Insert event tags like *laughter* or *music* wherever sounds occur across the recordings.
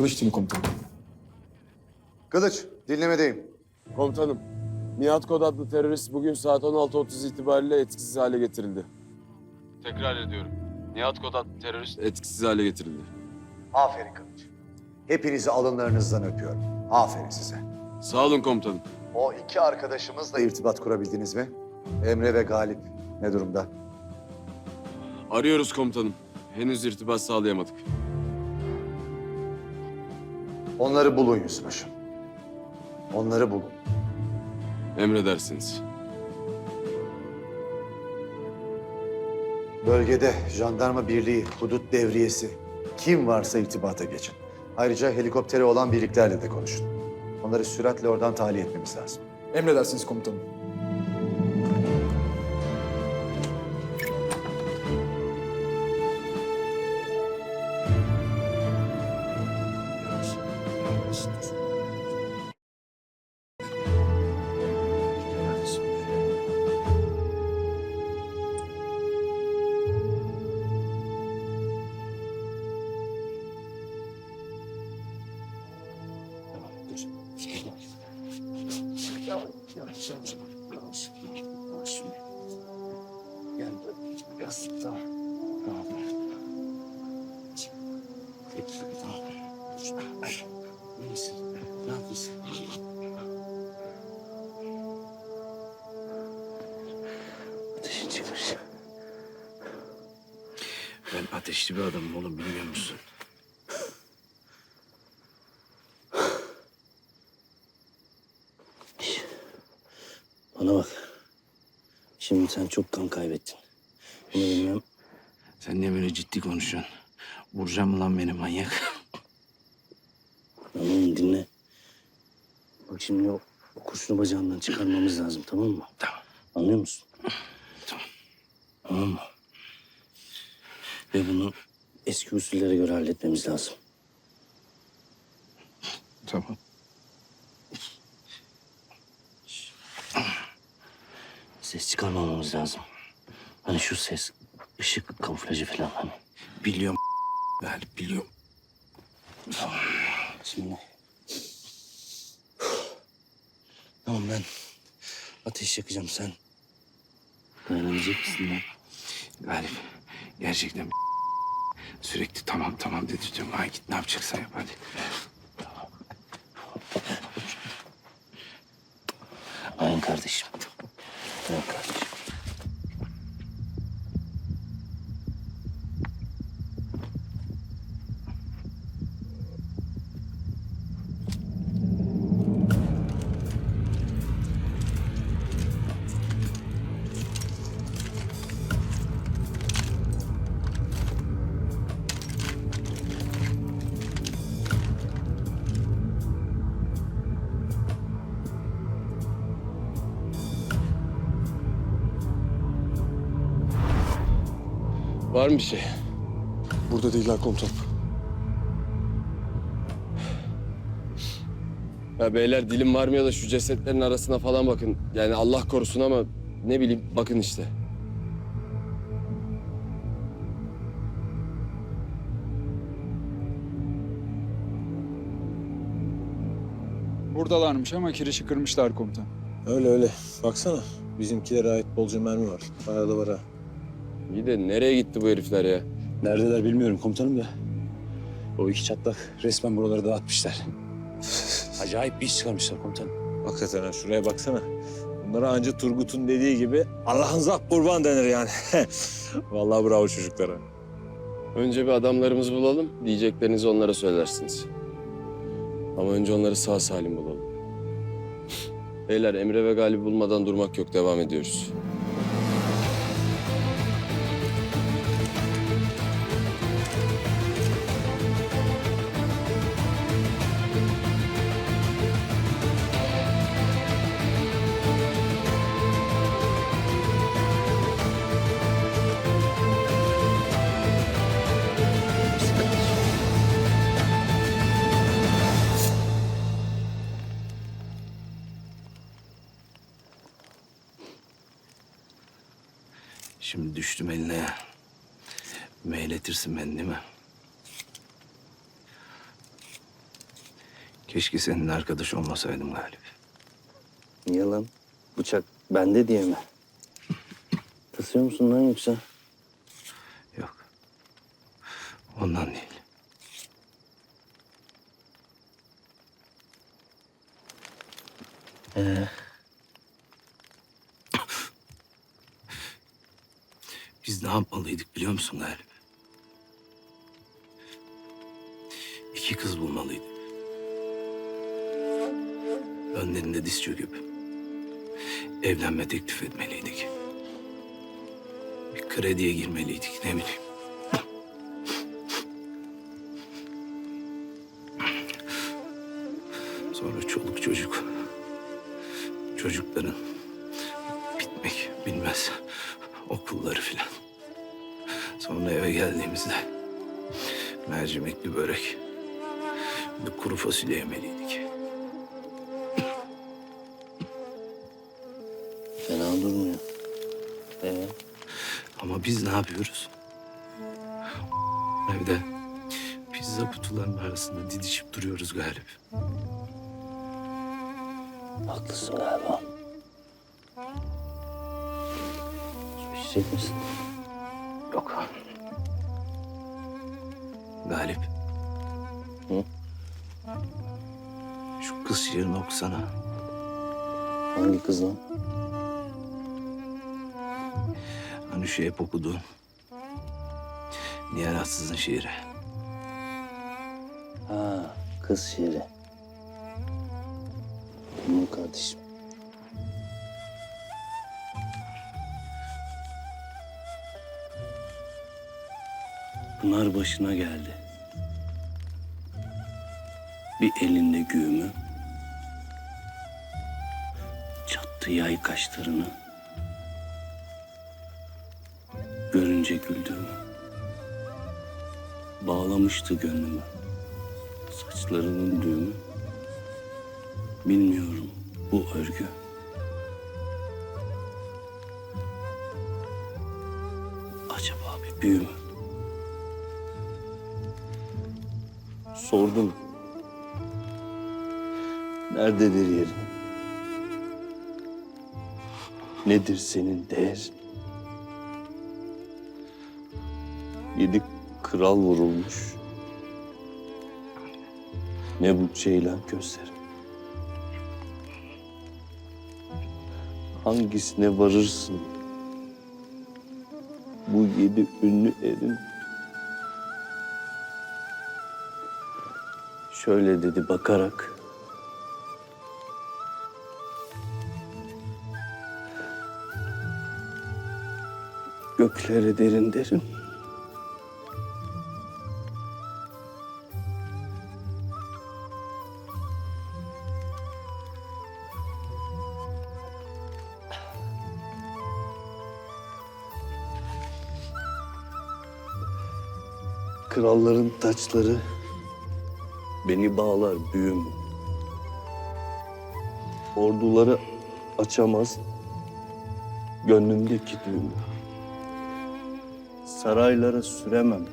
Kılıç Timi Komutanım. Kılıç, dinlemedeyim. Komutanım, Nihat Kod adlı terörist bugün saat 16.30 itibariyle etkisiz hale getirildi. Tekrar ediyorum. Nihat Kod adlı terörist etkisiz hale getirildi. Aferin Kılıç. Hepinizi alınlarınızdan öpüyorum. Aferin size. Sağ olun komutanım. O iki arkadaşımızla irtibat kurabildiniz mi? Emre ve Galip ne durumda? Arıyoruz komutanım. Henüz irtibat sağlayamadık. Onları bulun Yüzbaşım. Onları bulun. Emredersiniz. Bölgede jandarma birliği, hudut devriyesi, kim varsa irtibata geçin. Ayrıca helikopteri olan birliklerle de konuşun. Onları süratle oradan tahliye etmemiz lazım. Emredersiniz komutanım. Ateşin çıkmış. Ben ateşli bir adamım oğlum bilmiyor musun? Bana bak. Şimdi sen çok kan kaybettin. Bunu bilmem. Sen niye böyle ciddi konuşuyorsun? Vuracağım lan beni manyak? Oğlum dinle. Bak şimdi o, o kurşunu bacağından çıkarmamız lazım tamam mı? Tamam. Anlıyor musun? Tamam. Tamam mı? Ve bunu eski usullere göre halletmemiz lazım. Tamam. Ses çıkarmamamız lazım. Hani şu ses, ışık kamuflajı falan hani. Biliyorum Galip biliyorum. Tamam. Şimdi. Tamam ben ateş yakacağım sen. Dayanabilecek misin lan? Galip gerçekten sürekli tamam tamam dedirtiyorum. Ha git ne yapacaksan yap hadi. Aynen kardeşim. Aynen Var mı bir şey? Burada değiller komutanım. Ya beyler dilim varmıyor da şu cesetlerin arasına falan bakın. Yani Allah korusun ama ne bileyim bakın işte. Buradalarmış ama kirişi kırmışlar komutan. Öyle öyle. Baksana bizimkilere ait bolca mermi var. Bayağı da var ha. İyi de nereye gitti bu herifler ya? Neredeler bilmiyorum komutanım da. O iki çatlak resmen buraları dağıtmışlar. Acayip bir iş çıkarmışlar komutanım. Hakikaten ha şuraya baksana. Bunlara anca Turgut'un dediği gibi Allah'ın zah kurban denir yani. *laughs* Vallahi bravo çocuklara. Önce bir adamlarımızı bulalım. Diyeceklerinizi onlara söylersiniz. Ama önce onları sağ salim bulalım. Beyler Emre ve Galip bulmadan durmak yok. Devam ediyoruz. Şimdi düştüm eline. Meyletirsin beni değil mi? Keşke senin arkadaş olmasaydım Galip. Niye lan? Bıçak bende diye mi? Tırsıyor musun lan yoksa? Yok. Ondan değil. Ee, Biz ne yapmalıydık biliyor musun Galip? İki kız bulmalıydık. Önlerinde diz çöküp evlenme teklif etmeliydik. Bir krediye girmeliydik ne bileyim. Sonra çoluk çocuk. Çocukların bitmek bilmez okulları filan. Sonra eve geldiğimizde mercimekli börek, bir kuru fasulye yemeliydik. fena durmuyor. Ee, Ama biz ne yapıyoruz? Evde pizza kutularının arasında didişip duruyoruz Galip. haklısın galiba. Su içecek misin? Yok. Galip. Hı? Şu kız şiirini okusana. Hangi kız lan? Hani şu hep okuduğun. Nihalatsızın şiiri. Ha, kız şiiri. Tamam kardeşim. Pınar başına geldi. Bir elinde güğümü, çattı yay kaşlarını. Görünce güldürme. Bağlamıştı gönlümü. Saçlarının düğümü. Bilmiyorum bu örgü. Acaba bir büyü mü? Sordum. Nerededir yerin? Nedir senin değerin? Yedi kral vurulmuş. Ne bu ceylan gözlerim? Hangisine varırsın? Bu yedi ünlü erin. Şöyle dedi bakarak. Göklere derin derin. Kralların taçları beni bağlar büyüm. Orduları açamaz gönlümdeki düğümü. Saraylara süremem.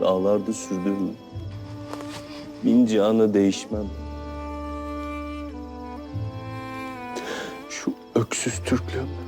Dağlarda sürdüğümü. Bin canı değişmem. Şu öksüz Türklüğüm.